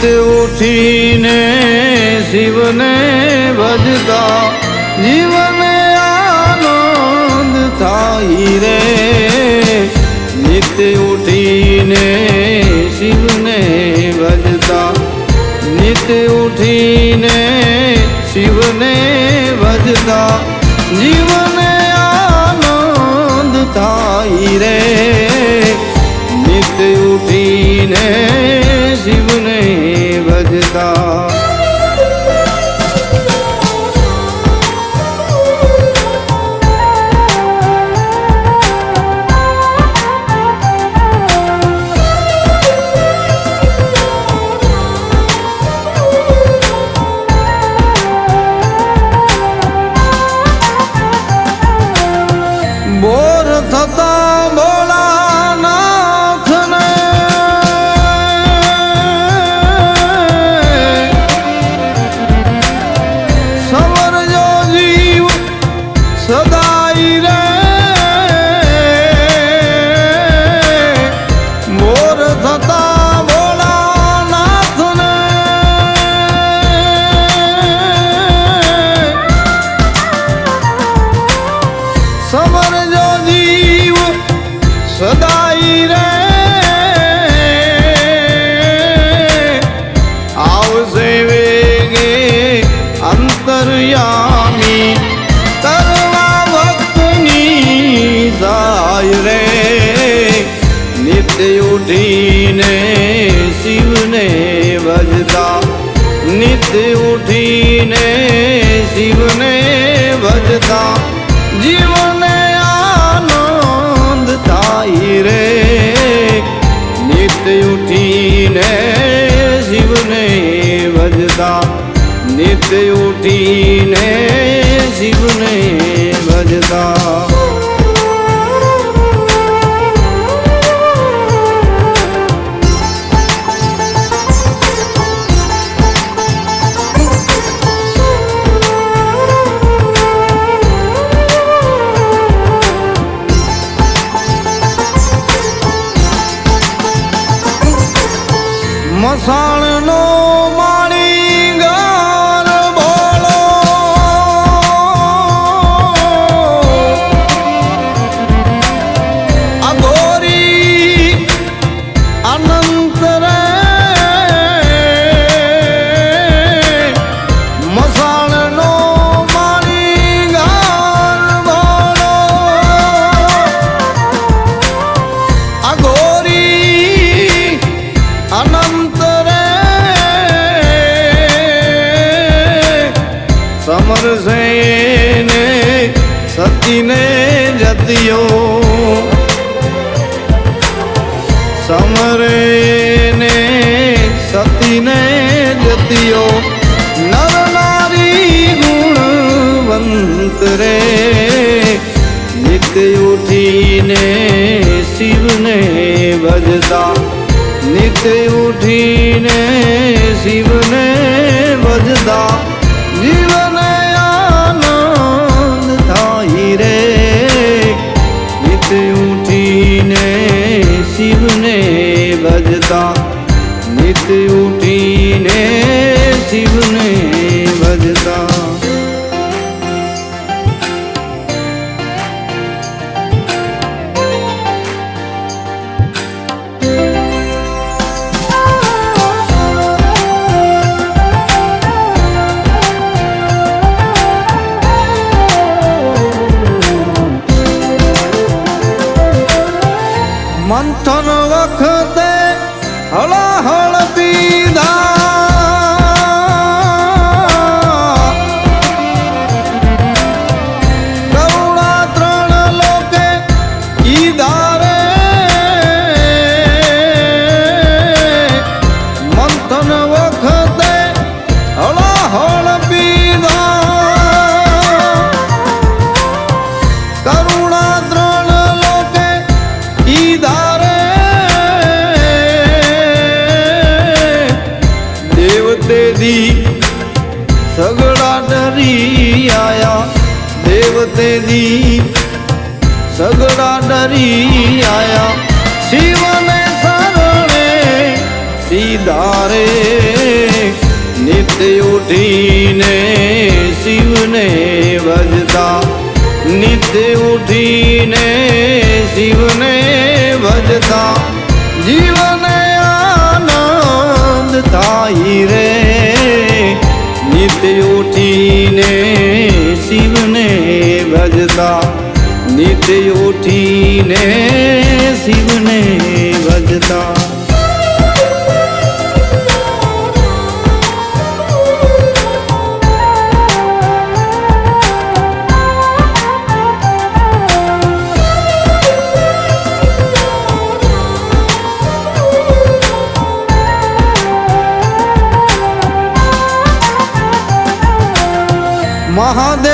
નિત ઉઠીને શિવને ભજતા, જીવને આનંદ થાય રે. નિત ઉઠીને શિવને ભજતા નિત ઉઠીને શિવને ભજતા, જીવને આનંદ થાય રે. ઉઠીને શિવને ભજતા. નિત્ય ઉઠીને શિવને ભજતા જીવને આનંદ થાય રે. નિત્ય ઉઠીને શિવને ભજતા નિત્ય ઉઠીને શિવને ભજતા falling on my સતીને જતિયો સમરેને સતીને જતિયો નર નારી ગુણવંત રે નિત્ય ઉઠીને શિવને ભજતા નિત્ય ઉઠીને શિવને ભજતા ભજતા નિત્ય ઉઠીને શિવને વખતે હળહળ પીધા. દી સગડા ડરી આયા. શિવને શરણે સીધા ધારે નિત્ય ઉઠીને શિવને ભજતા નિત્ય ઉઠીને શિવને ભજતા જીવને ભજતા નિત્ય ઉઠીને શિવને ભજતા મહાદેવ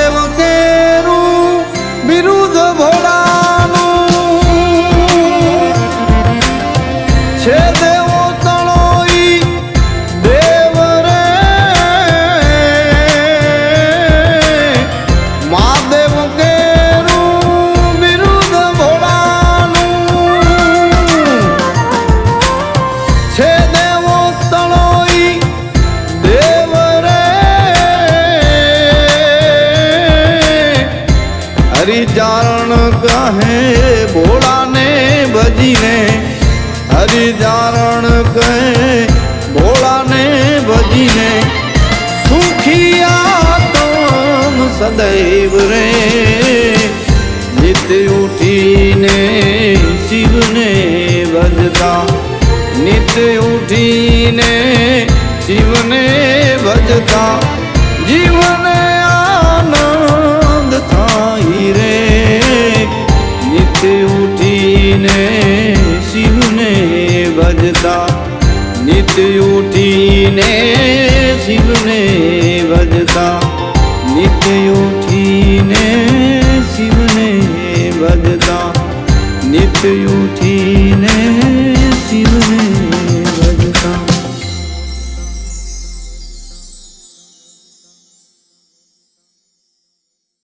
હરિચારણ કહે, ભોળાને ભજીને હરિચારણ કહે, ભોળાને ભજીને, સુખિયા તમ સદૈવ રે. નિત ઉઠીને શિવને ભજતા નિત્ય ઉઠીને શિવને ઉઠીને શિવને ભજતા નિત્ય ઉઠીને શિવને ભજતા નિત્ય ઉઠીને શિવને ભજતા નિત્ય